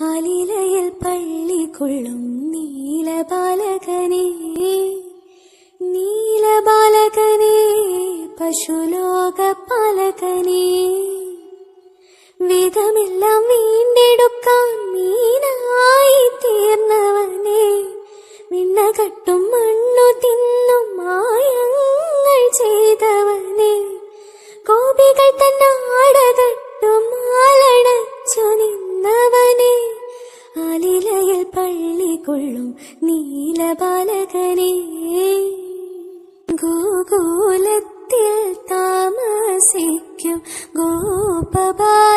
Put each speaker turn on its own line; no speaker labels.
ആലിലയിൽ പള്ളി കൊള്ളും നീലബാലകനെ. നീലബാലകനെ പശുലോക പാലകനെ വിധമെല്ലാം വീണ്ടെടുക്കാൻ മീനായി തീർന്നവനെ. വിണ്ണകട്ടും മണ്ണു തിന്നും മായങ്ങൾ ചെയ്തവനെ. കോപികൾ തന്നാടകട്ടും നിന്നവനെ നീലനിലയിൽ പള്ളി കൊള്ളും നീലബാലകനെ. ഗോകുലത്തിൽ താമസിക്കും ഗോപബാ